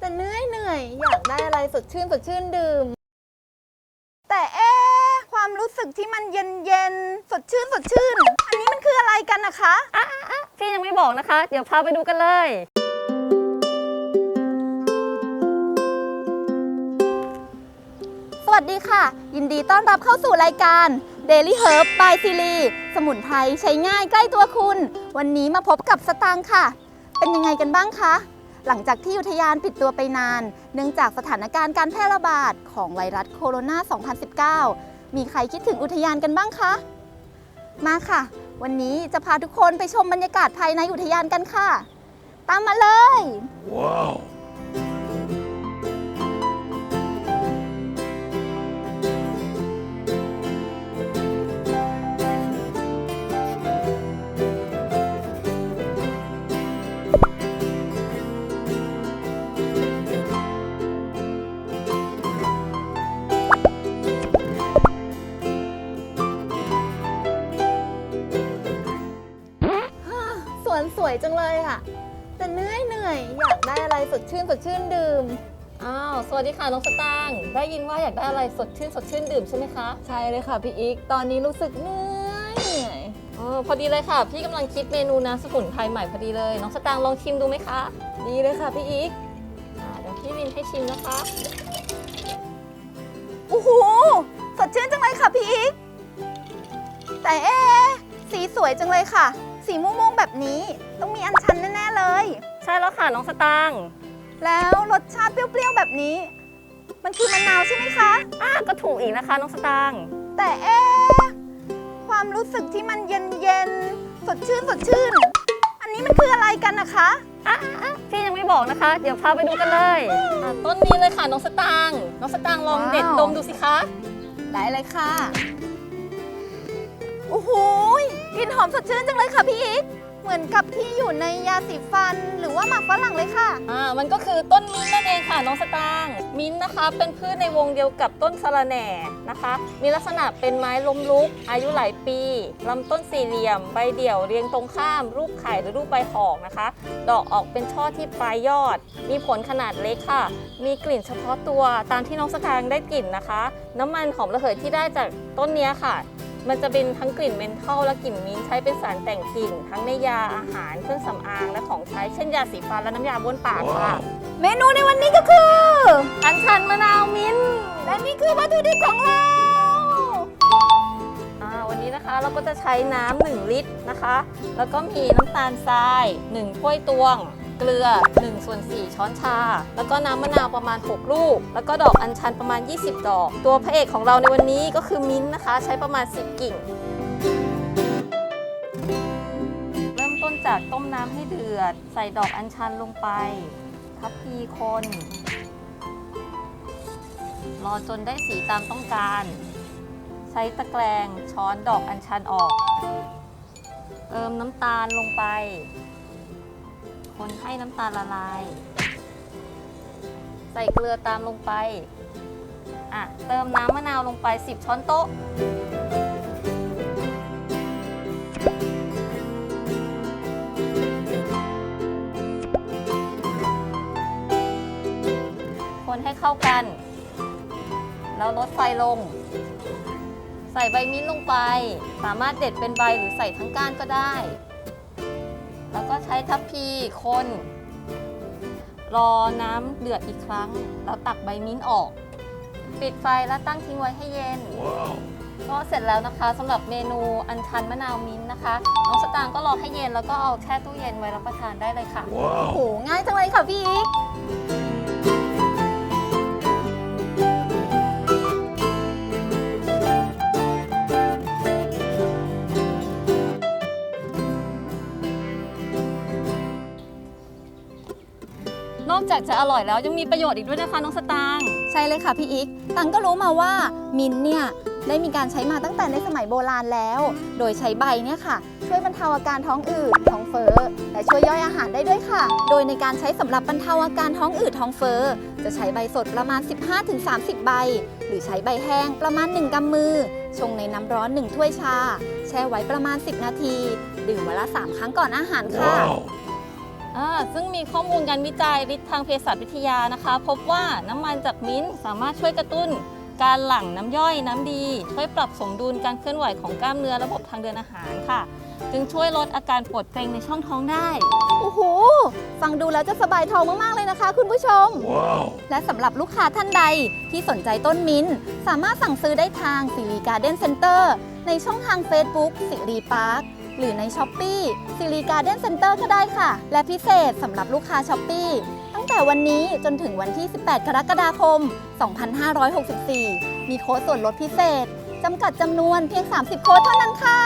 แต่เหนื่อยเหนื่อยอยากได้อะไรสดชื่นสดชื่นดื่ม แต่เอ๊ะความรู้สึกที่มันเย็นเย็นๆสดชื่นสดชื่น อันนี้มันคืออะไรกันนะคะอะอะอะพี่ยังไม่บอกนะคะ เดี๋ยวพาไปดูกันเลย สวัสดีค่ะ ยินดีต้อนรับเข้าสู่รายการ Daily Herb by ซิลีสมุนไพรใช้ง่ายใกล้ตัวคุณ วันนี้มาพบกับสตางค์ค่ะ เป็นยังไงกันบ้างคะ หลังจากที่อุทยานปิดตัวไปนาน เนื่องจากสถานการณ์การแพร่ระบาดของไวรัสโคโรนา 2019 มีใครคิดถึงอุทยานกันบ้างคะ มาค่ะ วันนี้จะพาทุกคนไปชมบรรยากาศภายในอุทยานกันค่ะ ตามมาเลย Wow. ว เลยค่ะ แต่เหนื่อยเหนื่อยอยากได้อะไรสดชื่นสดชื่นดื่ม อ้าว สวัสดีค่ะ น้องสตางค์ได้ยินว่าอยากได้อะไรสดชื่นสดชื่นดื่มใช่ไหมคะใช่เลยค่ะพี่อีก ตอนนี้รู้สึกเหนื่อยเหนื่อยอ๋อพอดีเลยค่ะ พี่กำลังคิดเมนูน้ำสมุนไพรใหม่พอดีเลย น้องสตางค์ลองชิมดูไหมคะ ดีเลยค่ะพี่อีกอ่าเดี๋ยวพี่วินให้ชิมนะคะ โอ้โหสดชื่นจังเลยค่ะพี่อีกแต่เอ๊ะสีสวยจังเลยค่ะ สีม่วงๆแบบนี้ ต้องมีอัญชันแน่ๆเลย ใช่แล้วค่ะน้องสตางค์แล้วรสชาติเปรี้ยวๆแบบนี้ มันคือมะนาวใช่ไหมคะ อ่าก็ถูกอีกนะคะน้องสตางค์แต่เอ๊ะความรู้สึกที่มันเย็นๆสดชื่นสดชื่น อันนี้มันคืออะไรกันนะคะอะอะอะพี่ยังไม่บอกนะคะ เดี๋ยวพาไปดูกันเลยอะต้นนี้เลยค่ะน้องสตางค์น้องสตางค์ลองว้าว เด็ดดมดูสิคะ ได้เลยค่ะโอ้โหยกลิ่ นหอมสดชื่นจังเลยค่ะพี่อีกเหมือนกับที่อยู่ในยาสีฟันหรือว่าหมักฝรั่งเลยค่ะ อ่ามันก็คือต้นมิ้นท์นั่นเองค่ะน้องสตางค์มิ้นท์นะคะเป็นพืชในวงเดียวกับต้นสะระแหน่นะคะ มีลักษณะเป็นไม้ล้มลุก อายุหลายปีลำต้นสี่เหลี่ยม ใบเดี่ยวเรียงตรงข้าม รูปไข่หรือรูปใบหอกนะคะ ดอกออกเป็นช่อที่ปลายยอด มีผลขนาดเล็กค่ะ มีกลิ่นเฉพาะตัวตามที่น้องสตางค์ได้กลิ่นนะคะ น้ำมันหอมระเหยที่ได้จากต้นนี้ค่ะ มันจะเป็นทั้งกลิ่นเมนทอลและกลิ่นมิ้นท์ใช้เป็นสารแต่งกลิ่น ทั้งในยาอาหารเครื่องสำอางและของใช้เช่นยาสีฟันและน้ำยาบ้วนปากค่ะ Wow. เมนูในวันนี้ก็คือ อัญชันมะนาวมิ้นท์และนี่คือวัตถุดิบของเราอ่าวันนี้นะคะเราก็จะใช้น้ำ1ลิตรนะคะ แล้วก็มีน้ำตาลทราย1ถ้วยตวง เกลือ1ส่วน4ช้อนชา แล้วก็น้ำมะนาวประมาณ 6 ลูก แล้วก็ดอกอัญชันประมาณ 20 ดอก ตัวพระเอกของเราในวันนี้ก็คือมิ้นท์นะคะ ใช้ประมาณ 10 กิ่ง เริ่มต้นจากต้มน้ำให้เดือด ใส่ดอกอัญชันลงไปทับพีคนรอจนได้สีตามต้องการ ใช้ตะแกรงช้อนดอกอัญชันออก เติมน้ำตาลลงไป คนให้น้ำตาลละลาย ใส่เกลือตามลงไป อะ เติมน้ำมะนาวลงไป 10 ช้อนโต๊ะ คนให้เข้ากัน แล้วลดไฟลง ใส่ใบมิ้นท์ลงไป สามารถเด็ดเป็นใบหรือใส่ทั้งก้านก็ได้ แล้วก็ใช้ทัพพีคนรอน้ำเดือดอีกครั้ง แล้วตักใบมิ้นท์ออก ปิดไฟแล้วตั้งทิ้งไว้ให้เย็น Wow. ก็เสร็จแล้วนะคะสำหรับเมนูอัญชันมะนาวมิ้นท์นะคะน้องสตางค์ก็รอให้เย็นแล้วก็เอาแช่ตู้เย็นไว้รับประทานได้เลยค่ะโอ้โห Wow. ง่ายจังเลยค่ะพี่อีก อกจากจะอร่อยแล้วยังมีประโยชน์อีกด้วยนะคะน้องสตางค์ใช่เลยค่ะพี่อีกตังก็รู้มาว่ามินท์เนี่ยได้มีการใช้มาตั้งแต่ในสมัยโบราณแล้ว โดยใช้ใบเนี่ยค่ะ ช่วยบรรเทาอาการท้องอืดท้องเฟ้อและช่วยย่อยอาหารได้ด้วยค่ะ โดยในการใช้สำหรับบรรเทาอาการท้องอืดท้องเฟ้อจะใช้ใบสดประมาณ 15-30 ใบ หรือใช้ใบแห้งประมาณ 1กำมือ ชงในน้ำร้อน 1 ถ้วยชา แช่ไว้ประมาณ 10 นาที ดื่มวันละ 3 ครั้งก่อนอาหารค่ะ Wow. อ่าซึ่งมีข้อมูลการวิจัยทางเภสัชวิทยานะคะ พบว่าน้ำมันจากมิ้นท์สามารถช่วยกระตุ้น การหลั่งน้ำย่อยน้ำดี ช่วยปรับสมดุลการเคลื่อนไหวของกล้ามเนื้อระบบทางเดินอาหารค่ะ จึงช่วยลดอาการปวดเกร็งในช่องท้องได้ โอ้โห ฟังดูแล้วจะสบายท้องมาก ๆ เลยนะคะคุณผู้ชม และสำหรับลูกค้าท่านใดที่สนใจต้นมิ้นท์สามารถสั่งซื้อได้ทางสิริการ์เด้นเซ็นเตอร์ในช่องทาง Facebook สิริพาร์ค หรือใน s h อ p e e สิริการ์เด้นเซ็นเตอร์ก็ได้ค่ะ และพิเศษสำหรับลูกค้า s h อ p e e ตั้งแต่วันนี้จนถึงวันที่ 18 กรกฎาคม 2564 มีโค้ดส่วนลดพิเศษจำกัดจำนวนเพียง 30 โค้ดเท่านั้นค่ะ